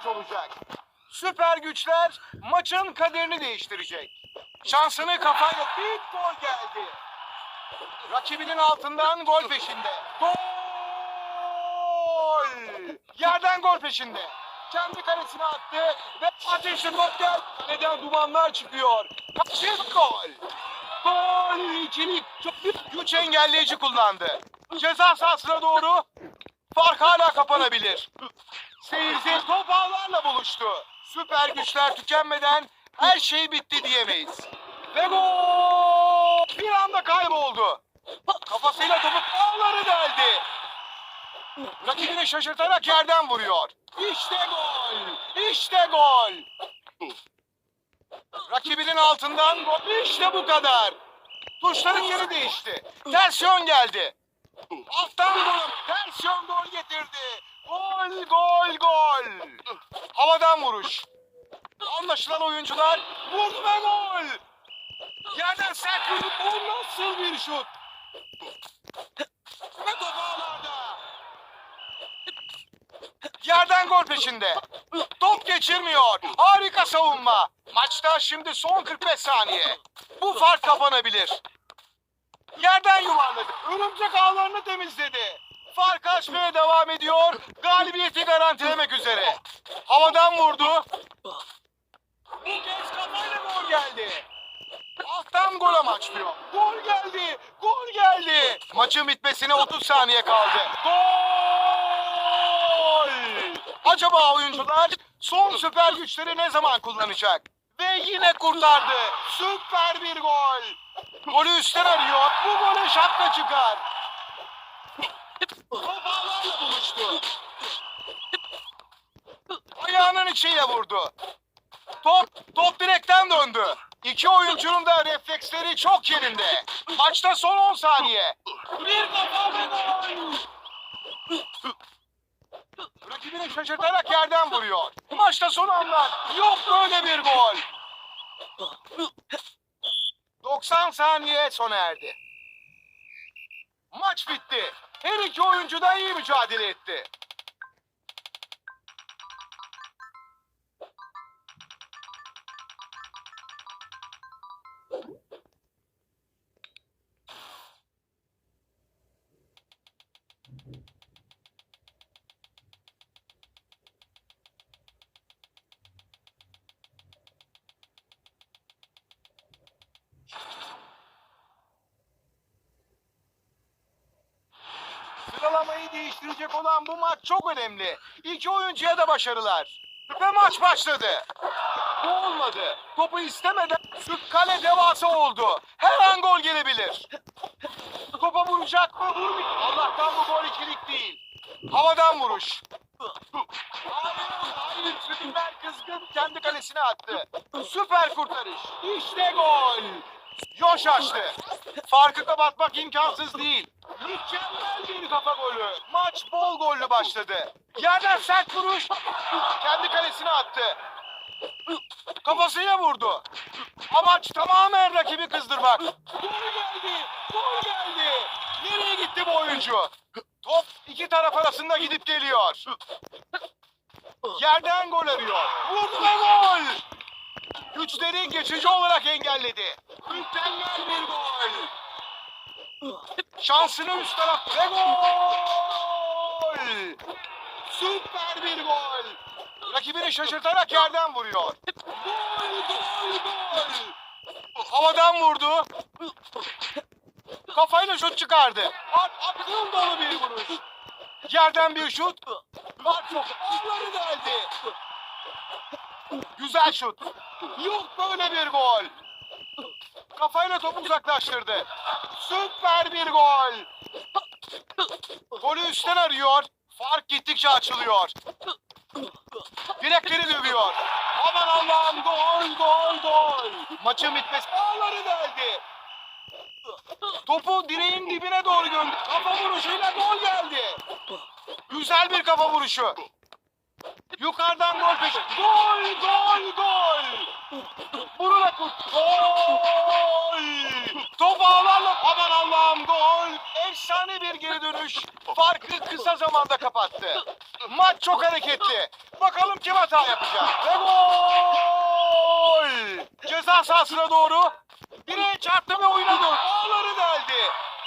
maç olacak. Süper güçler maçın kaderini değiştirecek. Şansını kafayla bir gol geldi. Rakibinin altından gol peşinde. Gol! Yerden gol peşinde. Kendi kalesine attı ve ateşli top geldi. Neden dumanlar çıkıyor. Kaçır gol. Gol! İkili çok büyük güç engelleyici kullandı. Ceza sahasına doğru fark hala kapanabilir. Seyirci top ağlarla buluştu. Süper güçler tükenmeden her şey bitti diyemeyiz. Ve gol! Bir anda kayboldu. Kafasıyla topu ağları deldi. Rakibini şaşırtarak yerden vuruyor. İşte gol! İşte gol! Rakibinin altından gol. İşte bu kadar. Tuşların yeri değişti. Ters yön geldi. Ters yön gol getirdi. Gol, gol, gol. Havadan vuruş. Anlaşılan oyuncular vurdu ve gol. Yerden sert vurdu. Bu nasıl bir şut? Ve top. Yerden gol peşinde. Top geçirmiyor. Harika savunma. Maçta şimdi son 45 saniye. Bu fark kapanabilir. Yerden yuvarladı. Örümcek ağlarını temizledi. Fark açmaya devam ediyor. Galibiyeti garantilemek üzere. Havadan vurdu. Bu kez kafayla gol geldi. Alttan gol amaçlıyor. Gol geldi. Gol geldi. Maçın bitmesine 30 saniye kaldı. Gol! Acaba oyuncular son süper güçleri ne zaman kullanacak? Ve yine kurtardı. Süper bir gol. Golü üstten arıyor. Bu gole şapka çıkar. Top ağlarla buluştu. Ayağının içiyle vurdu. Top, top direkten döndü. İki oyuncunun da refleksleri çok yerinde. Maçta son 10 saniye. Bir kafa ve gol. Rakibini şaşırtarak yerden vuruyor. Maçta son anlar. Yok böyle bir gol. 90 saniye sona erdi. Maç bitti. Her iki oyuncu da iyi mücadele etti. Sıralamayı değiştirecek olan bu maç çok önemli. İki oyuncuya da başarılar. Ve maç başladı. Bu olmadı. Topu istemeden süt kale devasa oldu. Her an gol gelebilir. Topa vuracak mı? Vurmuyor. Allah'tan bu gol ikilik değil. Havadan vuruş. Hayır, hayır. Tribünler kızgın kendi kalesine attı. Süper kurtarış. İşte gol. Yoş açtı. Farkı kapatmak imkansız değil. Mükemmel bir kafa golü. Maç bol gollü başladı. Yerden sert vuruş. Kendi kalesine attı. Kafasıyla vurdu. Amaç tamamen rakibi kızdırmak. Gol geldi. Gol geldi. Nereye gitti bu oyuncu? Top iki taraf arasında gidip geliyor. Yerden gol arıyor. Vurdu ve gol. Güçleri geçici olarak engelledi. Mükemmel bir gol. Şansını üst taraf ve gol. Süper bir gol. Rakibini şaşırtarak yerden vuruyor. Gol, gol, gol. Havadan vurdu. Kafayla şut çıkardı. Akıl dolu bir vuruş. Yerden bir şut. Var çok. Ağları deldi. Güzel şut. Yok böyle bir gol. Kafayla topu uzaklaştırdı. Süper bir gol. Golü üstten arıyor. Fark gittikçe açılıyor. Direkleri dövüyor. Aman Allah'ım gol gol gol. Maçın bitmesi ağları deldi. Topu direğin dibine doğru gönderdü. Kafa vuruşuyla gol geldi. Güzel bir kafa vuruşu. Yukarıdan gol peşi. Gol gol gol. Kurt. Gol. Top ağlarla. Aman Allah'ım gol. Efsane bir geri dönüş. Farkı kısa zamanda kapattı. Maç çok hareketli. Bakalım kim hata yapacak. Ve gol! Ceza sahasına doğru. Direğe çarptı ve oyuna döndü. Ağları deldi.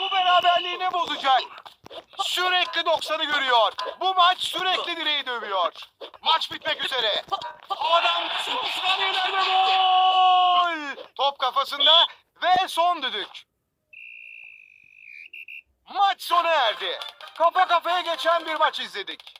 Bu beraberliği ne bozacak? Sürekli 90'ı görüyor. Bu maç sürekli direği dövüyor. Maç bitmek üzere. Havadan son saniyelerde gol! Top kafasında ve son düdük. Maç sona erdi. Kafa kafaya geçen bir maç izledik.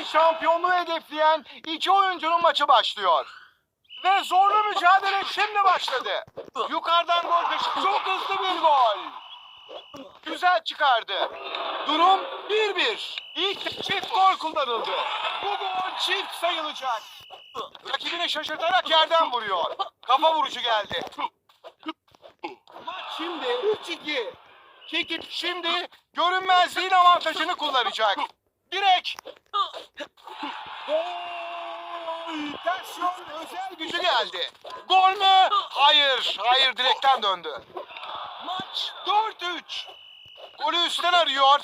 Ligde şampiyonluğu hedefleyen iki oyuncunun maçı başlıyor. Ve zorlu mücadele şimdi başladı. Yukarıdan gol peşi çok hızlı bir gol. Güzel çıkardı. Durum 1-1. İlk çift gol kullanıldı. Bu gol çift sayılacak. Rakibini şaşırtarak yerden vuruyor. Kafa vuruşu geldi. Maç şimdi 3-2. Kekip şimdi görünmezliğin avantajını kullanacak. Direk. Gol! Özel gücü geldi. Gol mü? Hayır. Hayır direkten döndü. Maç 4-3. Golü üstten arıyor.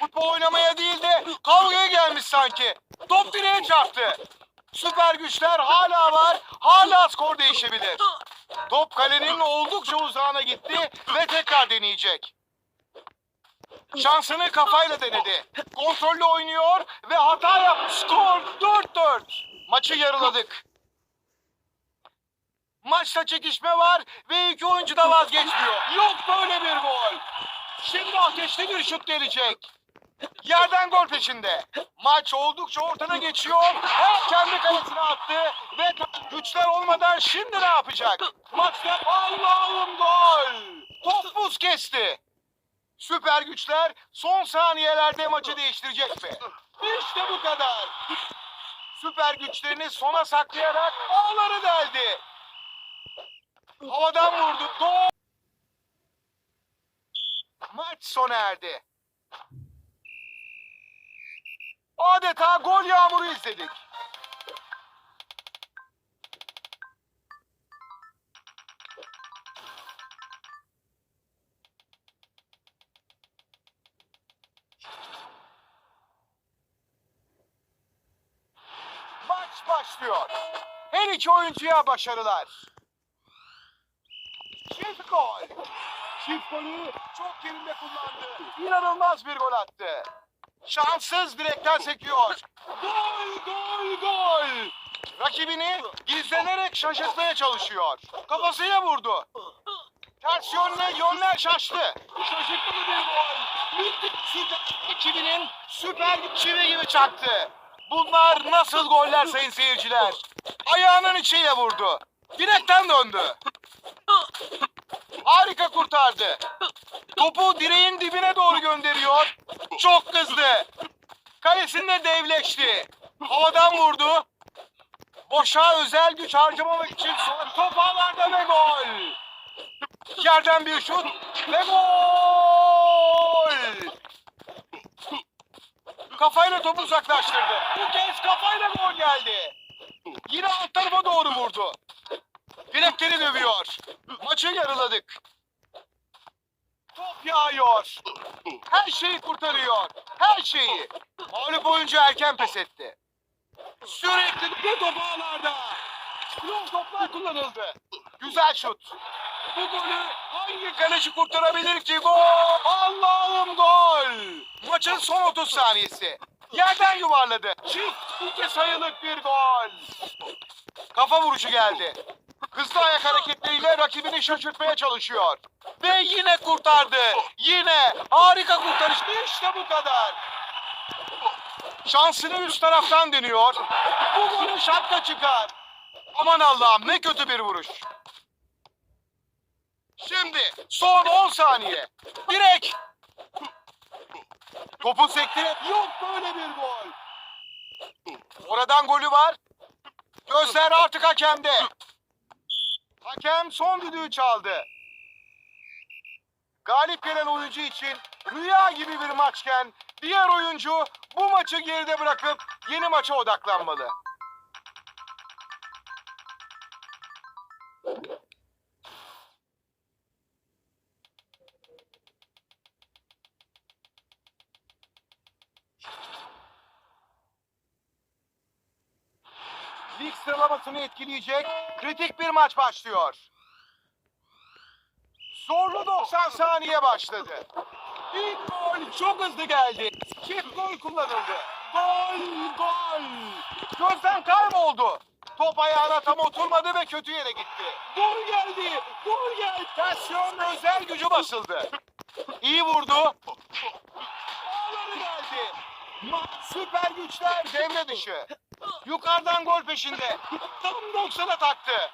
Futbol oynamaya değil de kavgaya gelmiş sanki. Top direğe çarptı. Süper güçler hala var. Hala skor değişebilir. Top kalenin oldukça uzağına gitti ve tekrar deneyecek. Şansını kafayla denedi. Kontrollü oynuyor ve hata yaptı. Skor 4-4. Maçı yarıladık. Maçta çekişme var ve iki oyuncu da vazgeçmiyor. Yok böyle bir gol. Şimdi ateşli bir şut gelecek. Yerden gol peşinde. Maç oldukça ortada geçiyor. Her kendi kalesine attı ve güçler olmadan şimdi ne yapacak? Maçta Allah'ım gol. Top buz kesti. Süper güçler son saniyelerde maçı değiştirecek mi? İşte bu kadar. Süper güçlerini sona saklayarak ağları deldi. Havadan vurdu. Gol. Maç sona erdi. Adeta gol yağmuru izledik. Başlıyor. Her iki oyuncuya başarılar. Çift gol. Çift golü çok yerinde kullandı. İnanılmaz bir gol attı. Şanssız direkten sekiyor. Gol, gol, gol. Rakibini gizlenerek şaşırtmaya çalışıyor. Kafasıyla vurdu. Ters yönle yönler şaştı. Şaşırtılı bir gol. Müthiş ekibinin süper çivi gibi çaktı. Bunlar nasıl goller sayın seyirciler? Ayağının içiyle vurdu. Direkten döndü. Harika kurtardı. Topu direğin dibine doğru gönderiyor. Çok kızdı. Kalesinde devleşti. Havadan vurdu. Boşa özel güç harcamamak için top ağlarda ve gol. Yerden bir şut ve gol. Kafayla topu uzaklaştırdı. Bu kez kafayla gol geldi. Yine alt tarafa doğru vurdu. Bilekleri dövüyor. Maçı yarıladık. Top yağıyor. Her şeyi kurtarıyor. Her şeyi. Mağlup oyuncu erken pes etti. Sürekli bir top ağlarda. Long toplar kullanıldı. Güzel şut. Bu golü hangi kaleci kurtarabilir ki? Gol! Allah'ım gol! Maçın son 30 saniyesi. Yerden yuvarladı. Çift iki sayılık bir gol. Kafa vuruşu geldi. Hızlı ayak hareketleriyle rakibini şaşırtmaya çalışıyor. Ve yine kurtardı. Yine harika kurtarış. İşte bu kadar. Şansını üst taraftan deniyor. Bu golü şapka çıkar. Aman Allah'ım ne kötü bir vuruş. Şimdi son 10 saniye. Direkt. Topu sektirip yok böyle bir gol. Oradan golü var. Gözler artık hakemde. Hakem son düdüğü çaldı. Galip gelen oyuncu için rüya gibi bir maçken diğer oyuncu bu maçı geride bırakıp yeni maça odaklanmalı. Lig sıralamasını etkileyecek kritik bir maç başlıyor. Zorlu 90 saniye başladı. İlk gol çok hızlı geldi. Çift gol kullanıldı. Gol, gol. Gözden kayboldu. Top ayağına tam oturmadı ve kötü yere gitti. Gol geldi, gol geldi. Tasyon özel gücü basıldı. İyi vurdu. Ağları geldi. Süper güçler devre dışı. Yukarıdan gol peşinde. Tam 90'a taktı.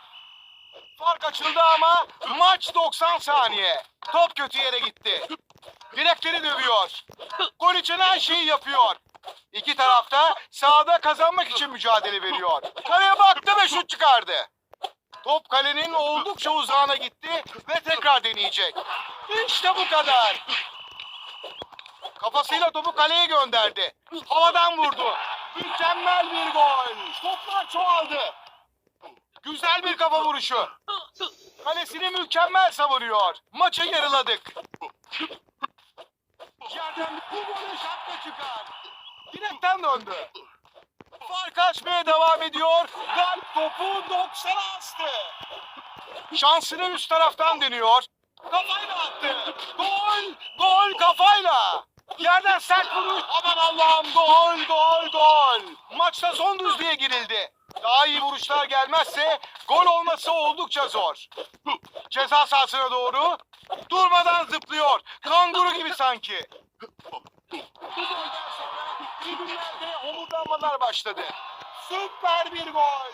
Fark açıldı ama maç 90 saniye. Top kötü yere gitti. Direkleri dövüyor. Gol için her şeyi yapıyor. İki tarafta sahada kazanmak için mücadele veriyor. Kaleye baktı ve şut çıkardı. Top kalenin oldukça uzağına gitti ve tekrar deneyecek. İşte bu kadar. Kafasıyla topu kaleye gönderdi. Havadan vurdu. Mükemmel bir gol. Toplar çoğaldı. Güzel bir kafa vuruşu. Kalesini mükemmel savunuyor. Maçı yarıladık. Yerden bu golü şapka çıkar. Direkten döndü. Fark açmaya devam ediyor. Galip topu 90'a astı. Şansını üst taraftan deniyor. Kafayla attı. Gol! Gol kafayla. Yerden sert vuruş. Aman Allah'ım gol gol gol. Maçta son düzlüğe girildi. Daha iyi vuruşlar gelmezse gol olması oldukça zor. Ceza sahasına doğru durmadan zıplıyor. Kanguru gibi sanki. Tribünlerde homurdanmalar başladı. Süper bir gol.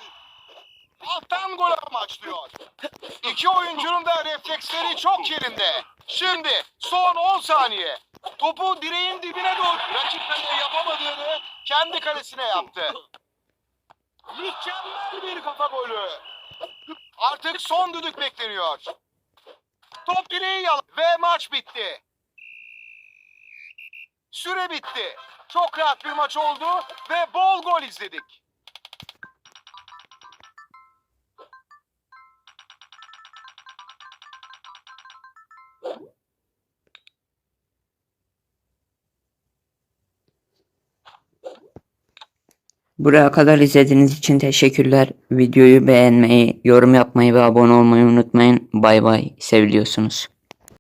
Alttan gol amaçlıyor. İki oyuncunun da refleksleri çok yerinde. Şimdi son 10 saniye. Topu direğin dibine doğru rakip kaleye yapamadığını kendi kalesine yaptı. Mükemmel bir kafa golü. Artık son düdük bekleniyor. Top direği yalan ve maç bitti. Süre bitti. Çok rahat bir maç oldu ve bol gol izledik. Buraya kadar izlediğiniz için teşekkürler. Videoyu beğenmeyi, yorum yapmayı ve abone olmayı unutmayın. Bay bay. Seviliyorsunuz.